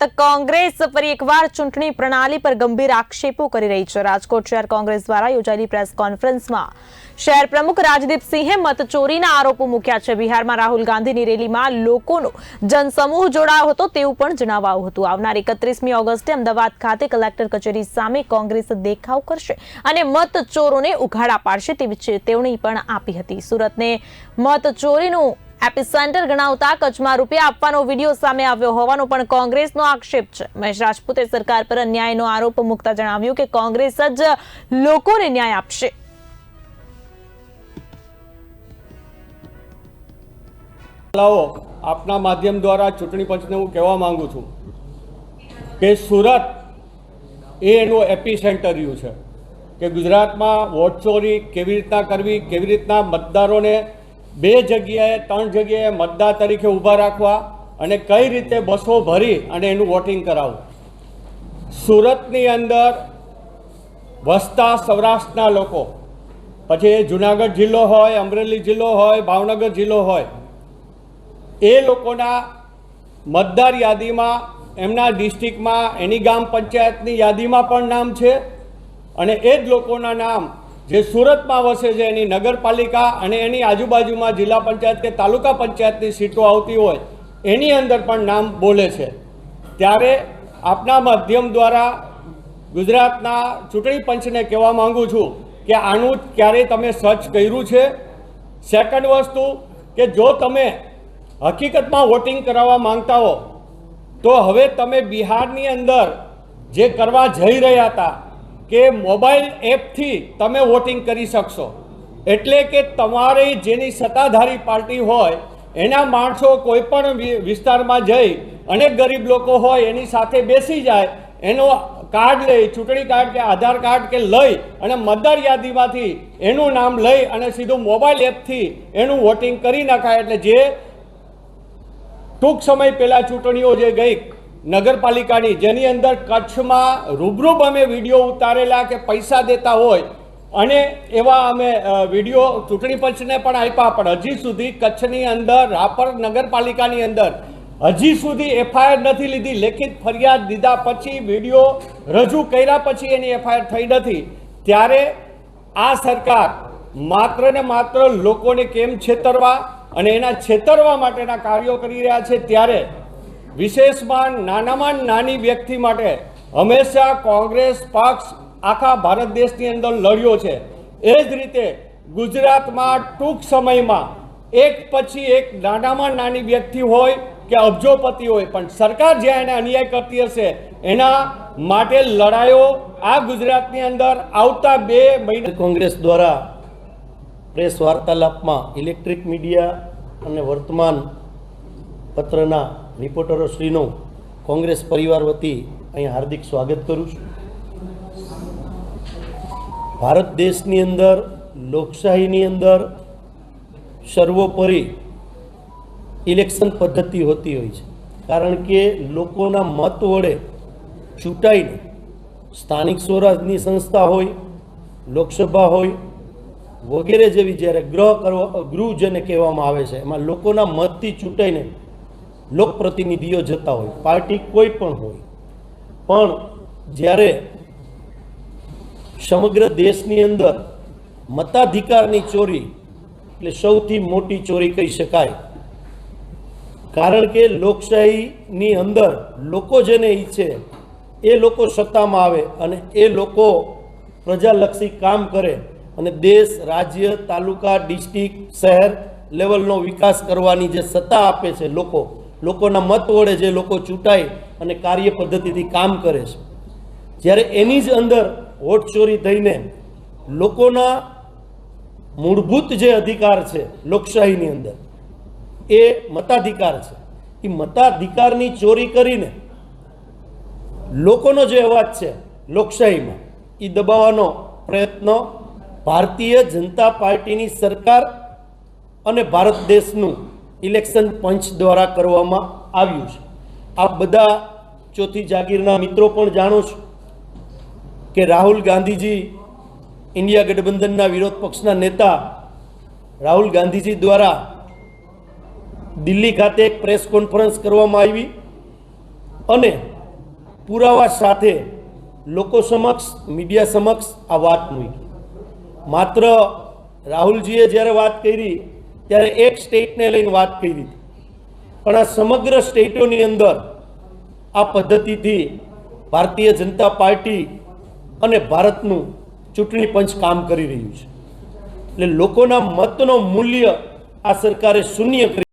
ગુજરાત કોંગ્રેસ ફરી એકવાર ચૂંટણી પ્રણાલી પર ગંભીર આક્ષેપો કરી રહી છે. રાજકોટ શહેર કોંગ્રેસ દ્વારા યોજાયેલી પ્રેસ કોન્ફરન્સમાં શહેર પ્રમુખ રાજદીપસિંહે મતચોરીના આરોપો મૂક્યા છે. બિહારમાં રાહુલ ગાંધીની રેલીમાં લોકોનો જનસમૂહ જોડાયો હતો તેવું પણ જણાવાયું હતું. આવનાર એકત્રીસમી ઓગસ્ટે અમદાવાદ ખાતે કલેક્ટર કચેરી સામે કોંગ્રેસ દેખાવ કરશે અને મતચોરોને ઉઘાડા પાડશે તેવી ચેતવણી પણ આપી હતી. સુરતને મતચોરીનું એપિસેન્ટર ગણાવતા કચ્છમાં રૂપિયા આપવાનો વીડિયો સામે આવ્યો હોવાનો પણ કોંગ્રેસનો આક્ષેપ છે. મહેશ રાજપૂતે સરકાર પર અન્યાયનો આરોપ મૂકતા જણાવ્યું કે કોંગ્રેસ જ લોકોને ન્યાય આપશે. લાવો, આપના માધ્યમ દ્વારા ચૂંટણી પંચને હું કહેવા માંગુ છું કે સુરત એ એનું એપી રહ્યું છે કે ગુજરાતમાં વોટ ચોરી કેવી રીતના કરવી, કેવી રીતના મતદારોને બે જગ્યાએ, ત્રણ જગ્યાએ મતદાર તરીકે ઊભા રાખવા અને કઈ રીતે બસો ભરી અને એનું વોટિંગ કરાવવું. સુરતની અંદર વસતા સૌરાષ્ટ્રના લોકો, પછી એ જુનાગઢ જિલ્લો હોય, અમરેલી જિલ્લો હોય, ભાવનગર જિલ્લો હોય, એ લોકોના મતદાર યાદીમાં, એમના ડિસ્ટ્રિક્ટમાં એની ગામ પંચાયતની યાદીમાં પણ નામ છે અને એ જ લોકોના નામ જે સુરતમાં વસે છે, એની નગરપાલિકા અને એની આજુબાજુમાં જિલ્લા પંચાયત કે તાલુકા પંચાયતની સીટો આવતી હોય, એની અંદર પણ નામ બોલે છે. ત્યારે આપના માધ્યમ દ્વારા ગુજરાતના ચૂંટણી પંચને કહેવા માંગુ છું કે આનું ક્યારેય તમે સર્ચ કર્યું છે. સેકન્ડ વસ્તુ કે જો તમે હકીકતમાં વોટિંગ કરાવવા માંગતા હો, તો હવે તમે બિહારની અંદર જે કરવા જઈ રહ્યા હતા કે મોબાઈલ એપથી તમે વોટિંગ કરી શકશો. એટલે કે તમારે જેની સત્તાધારી પાર્ટી હોય, એના માણસો કોઈ પણ વિસ્તારમાં જઈ અને ગરીબ લોકો હોય, એની સાથે બેસી જાય, એનો કાર્ડ લઈ, ચૂંટણી કાર્ડ કે આધાર કાર્ડ કે લઈ અને મતદાર યાદીમાંથી એનું નામ લઈ અને સીધું મોબાઈલ એપથી એનું વોટિંગ કરી નાખાય. એટલે જે ટૂંક સમય પહેલાં ચૂંટણીઓ જે ગઈ નગરપાલિકાની જેની અંદર કચ્છમાં રૂબરૂબ અમે વીડિયો ઉતારેલા કે પૈસા દેતા હોય, અને એવા અમે વીડિયો ચૂંટણી પંચને પણ આપ્યા. પણ હજી સુધી કચ્છની અંદર, રાપર નગરપાલિકાની અંદર, હજી સુધી એફઆઈઆર નથી લીધી. લેખિત ફરિયાદ દીધા પછી, વીડિયો રજૂ કર્યા પછી એની એફઆઈઆર થઈ નથી. ત્યારે આ સરકાર માત્ર ને માત્ર લોકોને કેમ છેતરવા અને એના છેતરવા માટેના કાર્યો કરી રહ્યા છે? ત્યારે વિશેષમાં નાનામાં નાની વ્યક્તિ માટે હંમેશા કોંગ્રેસ પક્ષ આખા ભારત દેશની અંદર લડ્યો છે. એ જ રીતે ગુજરાતમાં ટૂંક સમયમાં એક પછી એક નાનામાં નાની વ્યક્તિ હોય કે અબજોપતિ હોય, પણ સરકાર જ્યાં એને અન્યાય કરતી હશે, એના માટે લડાયો આ ગુજરાતની અંદર આવતા બે મહિના કોંગ્રેસ દ્વારા પ્રેસ વાર્તાલાપમાં ઇલેક્ટ્રિક મીડિયા અને વર્તમાન પત્રના રિપોર્ટરો શ્રીનું કોંગ્રેસ પરિવાર વતી અહીં હાર્દિક સ્વાગત કરું છું. ભારત દેશની અંદર, લોકશાહીની અંદર સર્વોપરી ઇલેક્શન પદ્ધતિ હોતી હોય છે. કારણ કે લોકોના મત વડે ચૂંટાઈને સ્થાનિક સ્વરાજની સંસ્થા હોય, લોકસભા હોય, વગેરે જેવી જ્યારે ગ્રહ કરવા, ગૃહ જેને કહેવામાં આવે છે, એમાં લોકોના મતથી ચૂંટાઈને લોકપ્રતિનિધિઓ જતા હોય, પાર્ટી કોઈ પણ હોય. પણ જ્યારે સમગ્ર દેશની અંદર મતાધિકારની ચોરી એટલે સૌથી મોટી ચોરી કહી શકાય. કારણ કે લોકશાહીની અંદર લોકો જેને ઈચ્છે એ લોકો સત્તામાં આવે અને એ લોકો પ્રજાલક્ષી કામ કરે અને દેશ, રાજ્ય, તાલુકા, ડિસ્ટ્રિક્ટ, શહેર લેવલનો વિકાસ કરવાની જે સત્તા આપે છે લોકો લોકોના મત વડે જે લોકો ચૂંટાય અને કાર્ય પદ્ધતિથી કામ કરે છે. જ્યારે એની જ અંદર વોટ ચોરી થઈને લોકોના મૂળભૂત જે અધિકાર છે, લોકશાહીની અંદર, એ મતાધિકાર છે. એ મતાધિકારની ચોરી કરીને લોકોનો જે અવાજ છે, લોકશાહીમાં, એ દબાવવાનો પ્રયત્ન ભારતીય જનતા પાર્ટીની સરકાર અને ભારત દેશનું ઇલેક્શન પંચ દ્વારા કરવામાં આવ્યું છે. આ બધા ચોથી જાગીરના મિત્રો પણ જાણો છો કે રાહુલ ગાંધીજી ઇન્ડિયા ગઠબંધનના વિરોધ પક્ષના નેતા રાહુલ ગાંધીજી દ્વારા દિલ્હી ખાતે એક પ્રેસ કોન્ફરન્સ કરવામાં આવી અને પુરાવા સાથે લોકો સમક્ષ, મીડિયા સમક્ષ આ વાત મૂકી. માત્ર રાહુલજીએ જ્યારે વાત કરી ત્યારે એક સ્ટેટને લઈને વાત કરી હતી. પણ આ સમગ્ર સ્ટેટોની અંદર આ પદ્ધતિથી ભારતીય જનતા પાર્ટી અને ભારતનું ચૂંટણી પંચ કામ કરી રહ્યું છે. એટલે લોકોના મતનો મૂલ્ય આ સરકારે શૂન્ય કરી